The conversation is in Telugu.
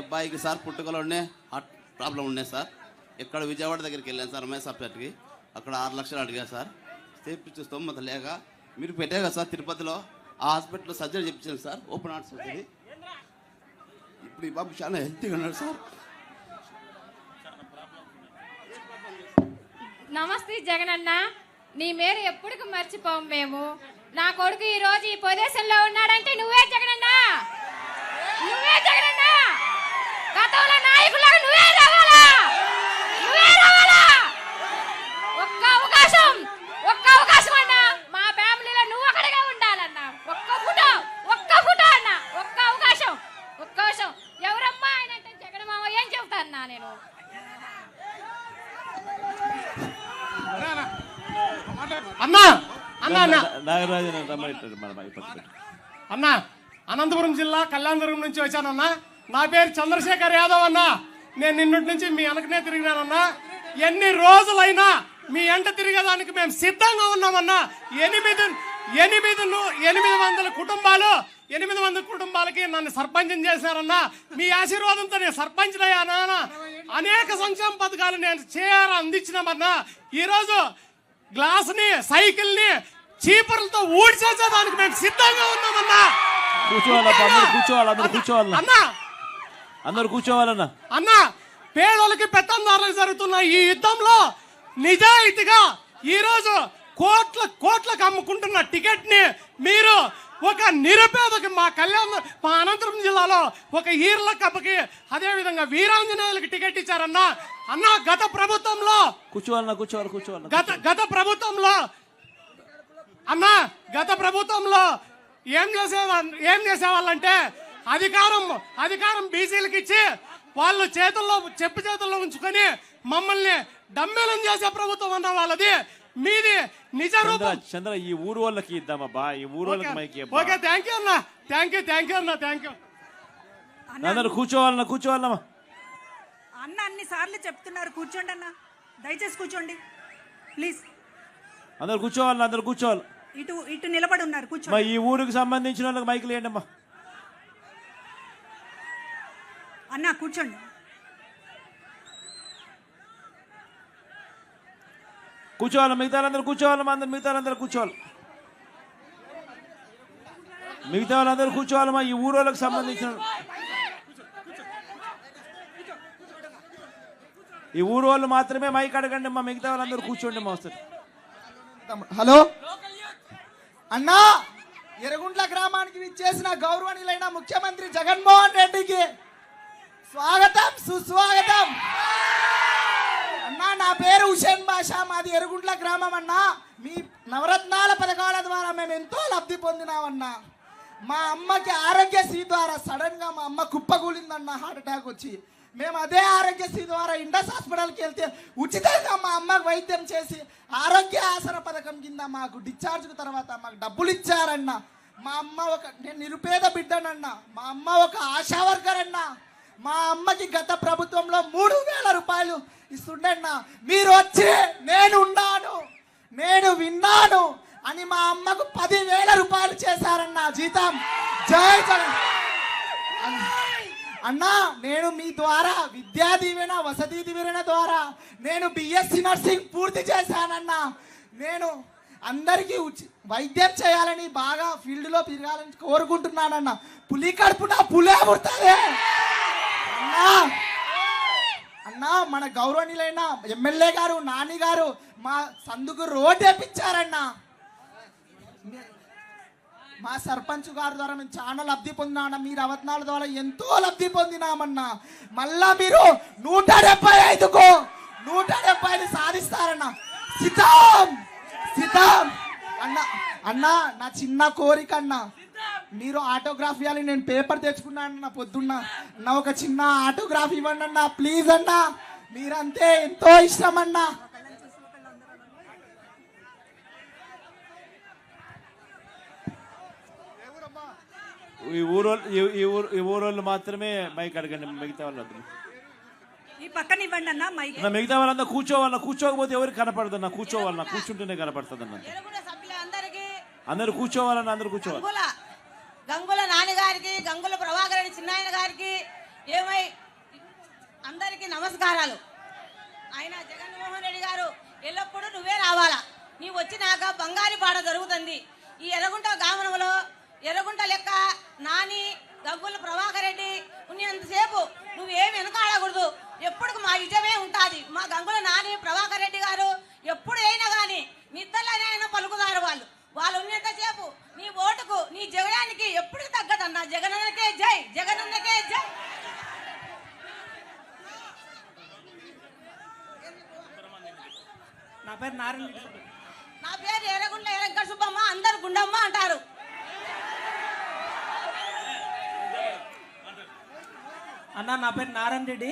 అబ్బాయికి సార్ పుట్టుకలో ఉండే హార్ట్ ప్రాబ్లం ఉన్నాయి సార్. ఇక్కడ విజయవాడ దగ్గరికి వెళ్ళాను సార్ ఎంఎస్ హాస్పిటల్కి అక్కడ ఆరు లక్షలు అడిగా సార్. చేపించే స్తోమత లేక మీరు పెట్టే కదా సార్ తిరుపతిలో. ఆ హాస్పిటల్లో సర్జరీ చెప్పించాను సార్ ఓపెన్ హార్ట్ సర్జరీ. ఇప్పుడు ఈ బాబు చాలా హెల్తీగా ఉన్నాడు సార్. నమస్తే జగనన్న. నీ మేరు ఎప్పటికి మర్చిపోము మేము. నా కొడుకు ఈ రోజు ఈ ప్రదేశంలో ఉన్నాడంటే నువ్వే జగనన్న. నువ్వే జగనన్న. గతంలో నువ్వే రావాలా? నువ్వే రావాలా? ఒక్క అవకాశం ఒక్క అవకాశం అన్న మా ఫ్యామిలీలో నువ్వు ఒకటిగా ఉండాలన్న ఒక్క ఫోటో ఒక్క ఫోటో అన్న ఒక్క అవకాశం ఒక్క అవకాశం. ఎవరమ్మా ఆయన అంటే జగన్ మామ ఏం చెబుతాన్నా నేను? అన్న అనంతపురం జిల్లా కళ్యాణదుర్గం నుంచి వచ్చానన్నా. నా పేరు చంద్రశేఖర్ యాదవ్ అన్నా. నేను నిన్నటి నుంచి మీ వెనకనే తిరిగినానన్నా ఎన్ని రోజులైనా మీ ఎంట తిరిగేదానికి మేము సిద్ధంగా ఉన్నామన్నా. ఎనిమిది ఎనిమిది ఎనిమిది వందల కుటుంబాలు ఎనిమిది వందల కుటుంబాలకి నన్ను సర్పంచం చేశారన్నా. మీ ఆశీర్వాదంతో నేను సర్పంచ్ అయ్యానా? అనేక సంక్షేమ పథకాలు నేను చేయాలని అందించినామన్నా. ఈరోజు గ్లాస్ని సైకిల్ని చీపుర్లతో ఊడ్చేసేదానికి మేము సిద్ధంగా ఉన్నామన్నా. కూర్చోవాలన్నా అన్నా అందరు కూర్చోవాలన్నా. అన్నా పేదోళ్ళకి పెత్తందారులకు జరుగుతున్న ఈ యుద్ధంలో నిజాయితీగా ఈ రోజు కోట్ల కోట్లకు అమ్ముకుంటున్న టికెట్ని మీరు ఒక నిరుపేదకి మా కళ్యాణ మా అనంతపురం జిల్లాలో ఒక ఈర్ల కప్పకి అదే విధంగా వీరాంజనేయులకి టికెట్ ఇచ్చారన్నా. అన్నా గత ప్రభుత్వంలో కూర్చోవాలన్నా కూర్చోవాలి కూర్చోవాలన్నా గత గత ప్రభుత్వంలో అన్నా గత ప్రభుత్వంలో ఏం చేసేవా ఏం చేసేవాళ్ళంటే అధికారం అధికారం బీసీలకు ఇచ్చి వాళ్ళు చేతుల్లో చెప్పు చేతుల్లో ఉంచుకొని మమ్మల్ని డమ్మేలం చేసే ప్రభుత్వం అన్న వాళ్ళది. మీది నిజ చంద్ర రూపం. చంద్ర ఈ ఊరు వాళ్ళకి ఇద్దామబ్బా ఈ ఊరు వాళ్ళకి మైకి. ఓకే థ్యాంక్ యూ అన్న. థ్యాంక్ యూ థ్యాంక్ యూ అన్న థ్యాంక్ యూ అందరు కూర్చోవాలన్నా కూర్చోవాలమ్మా అన్న అన్ని సార్లు చెప్తున్నారు కూర్చోండి అన్న. దయచేసి కూర్చోండి. ప్లీజ్ అందరు కూర్చోవాలన్నా అందరు కూర్చోవాలి. ఇటు ఇటు నిలబడి ఉన్నారు మా కూర్చోండి. ఈ ఊరికి సంబంధించిన వాళ్ళకి మైకులు వేయండి అమ్మా అన్న కూర్చోండి. కూర్చోవాలి మిగతా వాళ్ళందరూ కూర్చోవాలమ్మా అందరు మిగతా వాళ్ళందరూ కూర్చోవాలి. మిగతా వాళ్ళందరూ కూర్చోవాలమ్మా ఈ ఊరు వాళ్ళకి సంబంధించిన ఈ ఊరు వాళ్ళు మాత్రమే మైక్ అడగండి అమ్మా మిగతా వాళ్ళందరూ కూర్చోండి అమ్మా వస్తారు హలో? అన్నా ఎరగుంట్ల గ్రామానికి విచ్చేసిన గౌరవనీయులైన ముఖ్యమంత్రి జగన్మోహన్ రెడ్డికి స్వాగతం సుస్వాగతం. అన్నా నా పేరు హుసేన్ బాషా మాది ఎరుగుంట్ల గ్రామం అన్నా. మీ నవరత్నాల పథకాల ద్వారా మేము ఎంతో లబ్ధి పొందినామన్నా. మా అమ్మకి ఆరోగ్యశ్రీ ద్వారా సడన్గా మా అమ్మ కుప్పగూలిందన్న హార్ట్ అటాక్ వచ్చి మేము అదే ఆరోగ్యశ్రీ ద్వారా ఇండస్ హాస్పిటల్కి వెళ్తే ఉచితంగా మా అమ్మకు వైద్యం చేసి ఆరోగ్య ఆసన పథకం కింద మాకు డిశ్చార్జ్ తర్వాత మాకు డబ్బులు ఇచ్చారన్న మా అమ్మ ఒక నేను నిరుపేద బిడ్డనన్న. మా అమ్మ ఒక ఆశా వర్కర్ అన్నా మా అమ్మకి గత ప్రభుత్వంలో మూడు వేల రూపాయలు ఇస్తుండన్న. మీరు వచ్చి నేను ఉన్నాను నేను విన్నాను అని మా అమ్మకు పదివేల రూపాయలు చేశారన్న జీతం. జై జగన్. అన్నా నేను మీ ద్వారా విద్యా దీవెన వసతి దీవెన ద్వారా నేను బిఎస్సి నర్సింగ్ పూర్తి చేశానన్నా. నేను అందరికీ ఉచి వైద్యం చేయాలని బాగా ఫీల్డ్లో తిరగాలని కోరుకుంటున్నానన్న. పులి కడుపున పులే పుడుతుంది అన్నా అన్నా మన గౌరవనీయులైన ఎమ్మెల్యే గారు నాని గారు మా సందుకు రోడ్ వేపించారన్న. మా సర్పంచ్ గారి ద్వారా మేము చాలా లబ్ధి పొందినామన్న. మీ రవత్నాల ద్వారా ఎంతో లబ్ధి పొందినామన్నా. మళ్ళా మీరు నూట డెబ్బై ఐదుకు నూట డెబ్బై ఐదు సాధిస్తారన్న. సితాం సితాం అన్న అన్న నా చిన్న కోరిక అన్న. మీరు ఆటోగ్రాఫ్ ఇవ్వాలి నేను పేపర్ తెచ్చుకున్నాను అన్న పొద్దున్న. నా ఒక చిన్న ఆటోగ్రాఫ్ ఇవ్వండి అన్న ప్లీజ్ అన్నా. మీరంతే ఎంతో ఇష్టం అన్నా ఈ ఊరు వాళ్ళు- ఈ- ఊరు ఈ ఊరు వాళ్ళు మాత్రమే మైక్ అడగండి మిగతా వాళ్ళందరూ. ఈ పక్కన ఇవ్వండి అన్న మైక్. నా మిగతా వాళ్ళంతా కూర్చోవాలన్నా కూర్చోకపోతే ఎవరికి కనపడదు నా కూర్చోవాలన్నా కూర్చుంటేనే కనపడుతుంది అన్న అందరు కూర్చోవాలన్నా అందరు కూర్చోవాలి. గంగుల గంగుల నాన్నగారికి గంగుల ప్రభాకర్ రెడ్డి చిన్నాయన గారికి ఏమై అందరికీ నమస్కారాలు. ఆయన జగన్మోహన్ రెడ్డి గారు ఎల్లప్పుడూ నువ్వే రావాలా? నీవు వచ్చినాక బంగారు పాట జరుగుతుంది. ఈ ఎర్రగుంట గ్రామంలో ఎర్రగుంట లెక్క నాని గబ్బుల ప్రభాకర్ రెడ్డి ఉన్నంతసేపు నువ్వేమి వెనకాడకూడదు. ఎప్పుడు మా నిజమే ఉంటుంది. మా గంగుల నాని ప్రభాకర్ రెడ్డి గారు ఎప్పుడు అయినా కానీ నిద్రలోనైనా పలుకుతారు వాళ్ళు. వాళ్ళు ఉన్నంతసేపు నీ ఓటుకు నీ జగనానికి ఎప్పుడు తగ్గదన్న జగనన్నకే జై జగనన్న జై నా పేరు నారాయణ. నా పేరు ఎర్రగుండ్ల ఎరంక సుబ్బమ్మ అందరు గుండమ్మ అంటారు అన్న నా పేరు నారాయణ రెడ్డి